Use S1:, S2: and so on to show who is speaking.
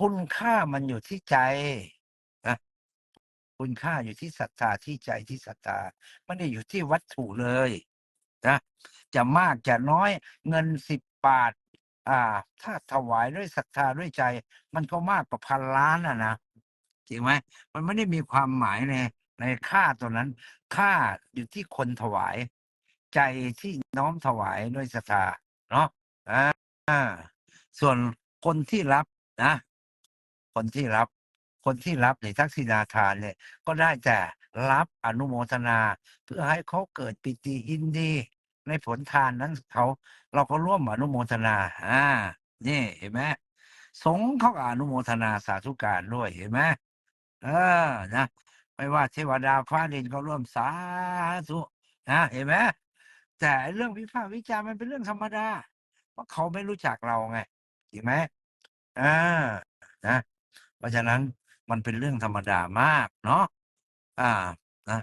S1: คุณค่ามันอยู่ที่ใจนะคุณค่าอยู่ที่ศรัทธาที่ใจที่ศรัทธาไม่ได้อยู่ที่วัตถุเลยนะจะมากจะน้อยเงินสิบบาท อ่า ถ้าถวายด้วยศรัทธาด้วยใจ มันก็มากกว่าพันล้านอะนะจริงไหมมันไม่ได้มีความหมายในในค่าตัวนั้น ค่าอยู่ที่คนถวาย ใจที่น้อมถวายด้วยศรัทธาเนาะอ่าอ่าส่วนคนที่รับนะ คนที่รับ คนที่รับในทักษิณาทานเนี่ยก็ได้แต่รับอนุโมทนา เพื่อให้เขาเกิดปิติยินดี ในผลทานนั้นเขา เราก็ร่วมอนุโมทนาอ่านี่เห็นไหมสงเขาอนุโมทนาสาธุการด้วยเห็นไหมเออนะไม่ว่าเทวดาฟ้าดินก็ร่วมสาธุนะเห็นไหมแต่เรื่องวิพากษ์วิจารณ์มันเป็นเรื่องธรรมดาเพราะเขาไม่รู้จักเราไงจริงไหมอ่านะ เพราะฉะนั้นมันเป็นเรื่องธรรมดามากเนาะอ่านะ